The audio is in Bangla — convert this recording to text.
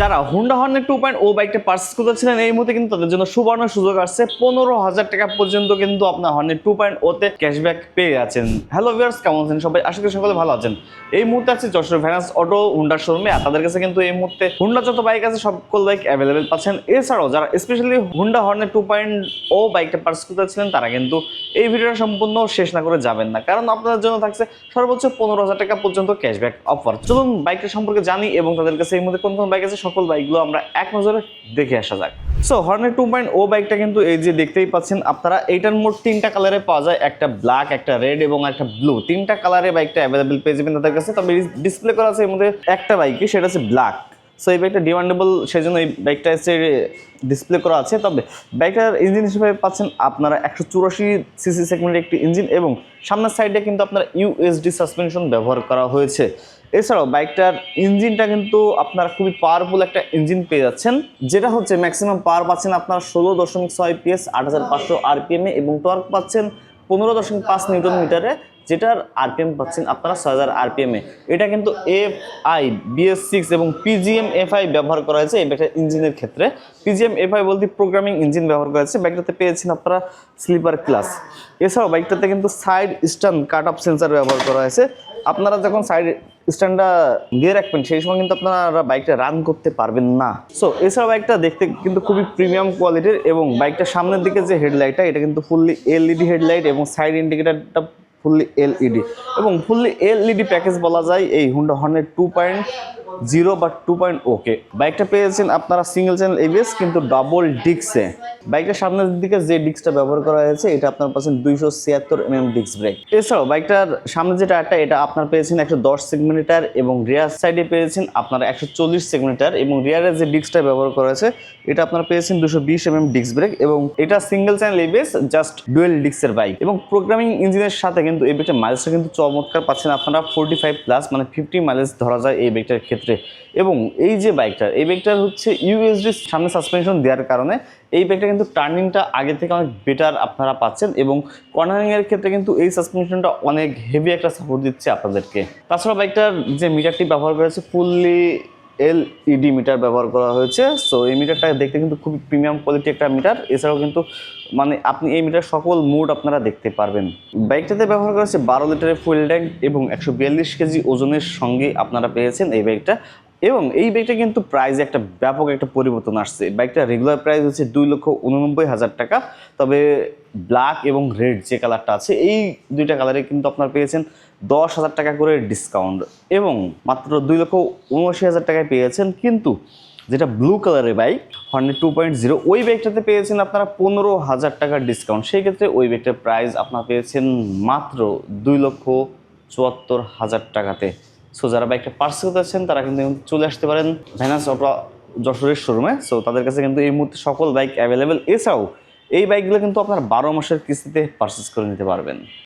যারা হুন্ডা হর্নের টু পয়েন্ট ও বাইকটা পার্চেস করতেছিলেন, এই মুহূর্তে কিন্তু তাদের জন্য সুবর্ণ সুযোগ আসছে। পনেরো হাজার টাকা পর্যন্ত কিন্তু আপনার হর্নের টু পয়েন্ট ওতে ক্যাশব্যাক পেয়ে যাচ্ছেন হ্যালো ভিউয়ার্স কেমন আছেন সবাই? আশা করি সকলে ভালো আছেন। এই মুহূর্তে আছে যশোর ভ্যানাস অটো হুন্ডার শোরুমে আর তাদের কাছে কিন্তু এই মুহূর্তে হুন্ডা যত বাইক আছে, সকল বাইক অ্যাভেলেবেল পাচ্ছেন। এছাড়াও যারা স্পেশালি হুন্ডা হর্নের টু পয়েন্ট ও বাইকটা পার্চেস করতেছিলেন, তারা কিন্তু এই ভিডিওটা সম্পূর্ণ শেষ না করে যাবেন না। কারণ আপনাদের জন্য থাকছে সর্বোচ্চ পনেরো হাজার টাকা পর্যন্ত ক্যাশব্যাক অফার চলুন বাইকটা সম্পর্কে জানি এবং তাদের কাছে এই মুহূর্তে কোন কোন বাইক আছে সকল বাইকগুলো আমরা এক নজরে দেখে আসা যাক। সো হর্নের টু পয়েন্ট ও বাইকটা কিন্তু এই যে দেখতেই পাচ্ছেন, আপনারা এইটার মোট তিনটা কালারে পাওয়া যায়, একটা ব্ল্যাক একটা রেড এবং একটা ব্লু তিনটা কালারে বাইকটা অ্যাভেলেবেল পেয়ে যাবেন তাদের কাছে। তবে ডিসপ্লে করা আছে এর মধ্যে একটা বাইকই, সেটা হচ্ছে ব্ল্যাক সো এই বাইকটা ডিমান্ডেবল সেই জন্য এই বাইকটা হচ্ছে ডিসপ্লে করা আছে। তবে বাইকটার ইঞ্জিন হিসেবে পাচ্ছেন আপনারা একশো চুরাশি সিসি সেগমেন্টের একটি ইঞ্জিন এবং সামনের সাইডে কিন্তু আপনার ইউএসডি সাসপেনশন ব্যবহার করা হয়েছে। এছাড়াও বাইকটার ইঞ্জিনটা কিন্তু আপনারা খুবই পাওয়ারফুল একটা ইঞ্জিন পেয়ে যাচ্ছেন, যেটা হচ্ছে ম্যাক্সিমাম পাওয়ার পাচ্ছেন আপনার ষোলো দশমিক ছয় পিএস আট হাজার পাঁচশো আরপিএমে এবং টর্ক পাচ্ছেন পনেরো দশমিক পাঁচ নিউটন মিটারে যেটার আরপিএম পাচ্ছেন আপনারা ছয় হাজার আরপিএমে এটা কিন্তু এফ আই বিএস সিক্স এবং পিজিএম এফ আই ব্যবহার করা হয়েছে এই ব্যাগটার ইঞ্জিনের ক্ষেত্রে। পিজিএম এফ আই বলতে প্রোগ্রামিং ইঞ্জিন ব্যবহার করা হয়েছে। বাইকটাতে পেয়েছেন আপনারা স্লিপার ক্লাস এছাড়াও বাইকটাতে কিন্তু side stand cut off sensor ব্যবহার করা হয়েছে। আপনারা যখন সাইড স্ট্যান্ডটা দিয়ে রাখবেন, সেই সময় কিন্তু আপনারা বাইকটা রান করতে পারবেন না। সো এছাড়া বাইকটা দেখতে কিন্তু খুবই প্রিমিয়াম কোয়ালিটির এবং বাইকটা সামনের দিকে যে হেডলাইটটা এটা কিন্তু ফুললি এলইডি হেডলাইট এবং সাইড ইন্ডিকেটারটা ফুললি এলইডি এবং ফুললি এলইডি প্যাকেজ বলা যায় এই হুন্ডা হর্নের টু পয়েন্ট জিরো বা টু পয়েন্ট ওকে। বাইকটা পেয়েছেন আপনারা সিঙ্গেল চ্যানেল এবিএস কিন্তু ডাবল ডিক্সে বাইকটার সামনের দিকে যে ডিস্কটা ব্যবহার করা হয়েছে, এটা আপনার পাচ্ছেন দুইশো ছিয়াত্তর এমএম ডিস্ক ব্রেক এছাড়াও বাইকটার সামনে যে টায়ারটা, এটা আপনার পেয়েছেন একশো দশ সেগমেন্টার এবং রিয়ার সাইডে পেয়েছেন আপনারা একশো চল্লিশ সেগমেন্টার এবং রিয়ারের যে ডিস্কটা ব্যবহার করা হয়েছে, এটা আপনারা পেয়েছেন দুশো বিশ এমএম ডিস্ক ব্রেক এবং এটা single channel ABS just dual ডিস্কের বাইক এবং প্রোগ্রামিং ইঞ্জিনের সাথে কিন্তু এই বাইকটার মাইলেজটা কিন্তু চমৎকার পাচ্ছেন আপনারা ফোর্টি ফাইভ প্লাস মানে ফিফটি মাইলেজ ধরা যায় এই বাইকটার ক্ষেত্রে। এবং এই যে বাইকটার এই বাইকটার হচ্ছে ইউএসডি সামনে সাসপেনশন দেওয়ার কারণে এই বাইকটা কিন্তু টার্নিংটা আগে থেকে অনেক বেটার আপনারা পাচ্ছেন এবং কর্নারিংয়ের ক্ষেত্রে কিন্তু এই সাসপেনশনটা অনেক হেভি একটা সাপোর্ট দিচ্ছে আপনাদেরকে। তাছাড়া বাইকটার যে মিটারটি ব্যবহার করেছে ফুললি এলইডি মিটার ব্যবহার করা হয়েছে। সো এই মিটারটা দেখতে কিন্তু খুবই প্রিমিয়াম কোয়ালিটি একটা মিটার এছাড়াও কিন্তু মানে আপনি এই মিটার সকল মুড আপনারা দেখতে পারবেন। বাইকটাতে ব্যবহার করা হয়েছে বারো লিটারের ফুয়েল ট্যাঙ্ক এবং একশো বিয়াল্লিশ কেজি ওজনের সঙ্গে আপনারা পেয়েছেন এই বাইকটা। এবং এই বাইকটা কিন্তু প্রাইসে একটা ব্যাপক একটা পরিবর্তন আসছে। বাইকটা রেগুলার প্রাইস হচ্ছে দুই লক্ষ উননব্বই হাজার টাকা। তবে ব্ল্যাক এবং রেড যে কালারটা আছে, এই দুইটা কালারে কিন্তু আপনার পেয়েছেন দশ হাজার টাকা করে ডিসকাউন্ট এবং মাত্র দুই লক্ষ উনআশি হাজার টাকায় পেয়েছেন। কিন্তু যেটা ব্লু কালারের বাইক হর্নের টু পয়েন্ট জিরো ওই বাইকটাতে পেয়েছেন আপনারা পনেরো হাজার টাকার ডিসকাউন্ট সেই ক্ষেত্রে ওই বাইকটার প্রাইস আপনারা পেয়েছেন মাত্র দুই লক্ষ চুয়াত্তর হাজার টাকাতে। সো যারা বাইকটা পার্স করতে চাচ্ছেন তারা কিন্তু চলে আসতে পারেন ভ্যানাস অটো যশোরের শোরুমে সো তাদের কাছে কিন্তু এই মুহূর্তে সকল বাইক অ্যাভেলেবেল এছাড়াও, এই বাইকগুলো কিন্তু আপনার বারো মাসের কিস্তিতে পারচেস করে নিতে পারবেন।